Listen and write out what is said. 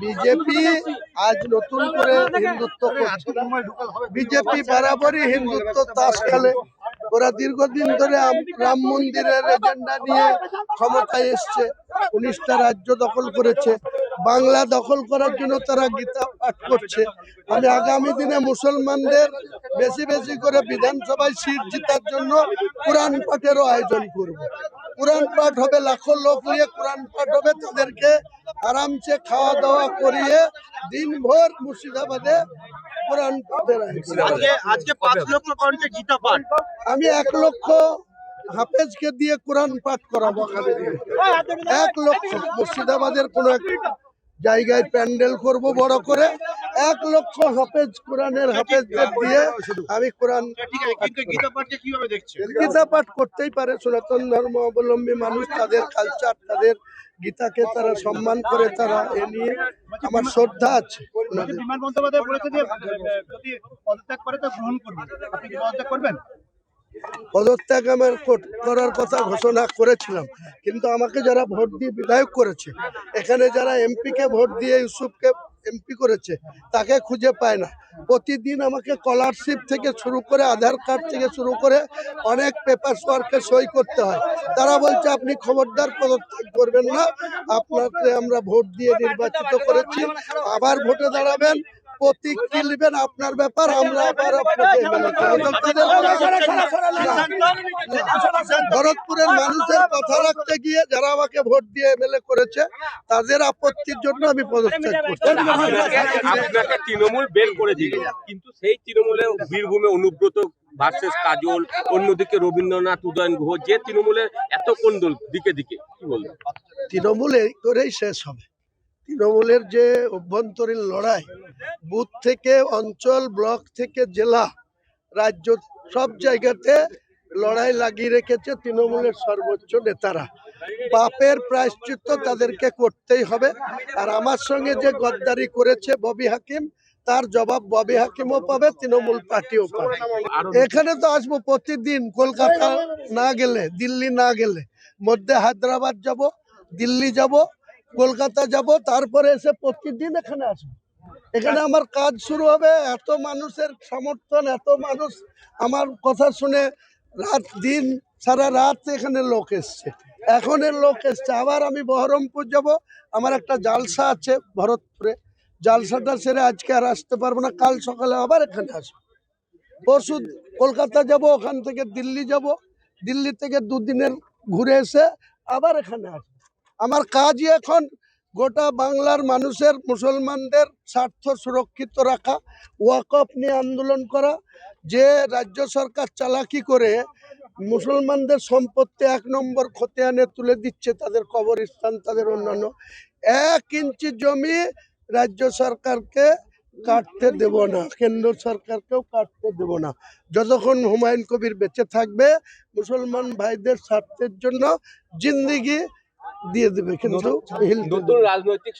BJP আজ নতুন করে হিন্দুত্ব করছে। বিজেপি বরাবরই হিন্দুত্ব তাস খেলে ওরা দীর্ঘদিন ধরে রাম মন্দিরের এজেন্ডা নিয়ে ক্ষমতায় এসছে। উনিশটা রাজ্য দখল করেছে। বাংলা দখল করার জন্য তারা গীতা পাঠ করছে। আমি আগামী দিনে মুসলমানদের বেশি বেশি করে বিধানসভায় সিট জেতার জন্য কোরআন পাঠেরও আয়োজন করব। কোরআন পাঠ হবে লাখো লোক নিয়ে কোরআন পাঠ হবে তাদেরকে আরামসে খাওয়া দাওয়া করিয়ে দিনভর মুর্শিদাবাদে কোরআন পাঠের আজকে আজকে পাঁচ লক্ষ কণ্ঠে গীতা পাঠ। আমি এক লক্ষ হাফেজকে দিয়ে কোরআন পাঠ করাবো এক লক্ষ মুর্শিদাবাদের কোন এক জায়গায় প্যান্ডেল করব বড় করে। এক লক্ষ হাফেজ কোরআনের হাফেজদের দিয়ে আমি কোরআন গীতা পাঠ করতেই পারে সনাতন ধর্ম অবলম্বী মানুষ তাদের কালচার তাদের গীতাকে তারা সম্মান করে তারা এ নিয়ে আমার শ্রদ্ধা আছে। বিমান বন্দ্যোপাধ্যায় বলেছে যে যদি পদত্যাগ করে তো গ্রহণ করবেন। আপনি কি পদত্যাগ করবেন? পদত্যাগ আমার কর- করার কথা ঘোষণা করেছিলাম, কিন্তু আমাকে যারা ভোট দিয়ে বিধায়ক করেছে, এখানে যারা এমপি কে ভোট দিয়ে ইউসুফকে এমপি করেছে, তাকে খুঁজে পায় না। প্রতিদিন আমাকে স্কলারশিপ থেকে শুরু করে আধার কার্ড থেকে শুরু করে অনেক পেপার ওয়ার্কে সই করতে হয়। তারা বলছে, আপনি খবরদার পদত্যাগ করবেন না। আপনাকে আমরা ভোট দিয়ে নির্বাচিত করেছি। আবার ভোটে দাঁড়াবেন। প্রতীক কি নেবেন আপনার ব্যাপার আমরা আবার মেনে ভরতপুরের মানুষের কথা রাখতে গিয়ে যারা আমাকে ভোট দিয়ে এমএলএ করেছে তাদের আপত্তির জন্য আমি পদত্যাগ করছি আপনাকে তৃণমূল বের করে দিল কিন্তু সেই তৃণমূলে বীরভূমে অনুব্রত ভার্সেস কাজল অন্যদিকে রবীন্দ্রনাথ উদয়ন গুহ যে তৃণমূলের এত কোন্দল দিকে দিকে কি বলবেন তৃণমূল এই করেই শেষ হবে তৃণমূলের যে অভ্যন্তরীণ লড়াই, বুথ থেকে অঞ্চল, ব্লক থেকে জেলা, রাজ্য সব জায়গাতে লড়াই লাগিয়ে রেখেছে তৃণমূলের সর্বোচ্চ নেতারা। পাপের প্রায়শ্চিত্ত তাদেরকে করতেই হবে। আর আমার সঙ্গে যে গদ্দারি করেছে ববি হাকিম, তার জবাব ববি হাকিমও পাবে, তৃণমূল পার্টিও পাবে। এখানে তো আসব প্রতিদিন, কলকাতা না গেলে, দিল্লি না গেলে। মধ্যে হায়দ্রাবাদ যাব, দিল্লি যাব কলকাতা যাব, তারপরে এসে প্রতিদিন এখানে আসব। এখানে আমার কাজ শুরু হবে, এত মানুষের সমর্থন, এত মানুষ আমার কথা শুনে রাত দিন, সারা রাত এখানে লোক এসছে। এখনের লোক এসছে। আবার আমি বহরমপুর যাব। আমার একটা জালসা আছে ভরতপুরে। জালসাটা সেরে আজকে আর আসতে পারব না। কাল সকালে আবার এখানে আসব। পরশু কলকাতা যাব, ওখান থেকে দিল্লি যাব। দিল্লি থেকে দুদিনের ঘুরে এসে আবার এখানে আসব। আমার কাজই এখন গোটা বাংলার মানুষের, মুসলমানদের স্বার্থ সুরক্ষিত রাখা ওয়াকফ নিয়ে আন্দোলন করা, যে রাজ্য সরকার চালাকি করে মুসলমানদের সম্পত্তি এক নম্বর খতিয়ানে তুলে দিচ্ছে তাদের কবরস্থান, তাদের অন্যান্য। এক ইঞ্চি জমি রাজ্য সরকারকে কাটতে দেব না, কেন্দ্র সরকারকেও কাটতে দেব না। যতক্ষণ হুমায়ুন কবির বেঁচে থাকবে, মুসলমান ভাইদের স্বার্থের জন্য জিন্দিগি দিয়ে দেবে কিন্তু নতুন রাজনৈতিক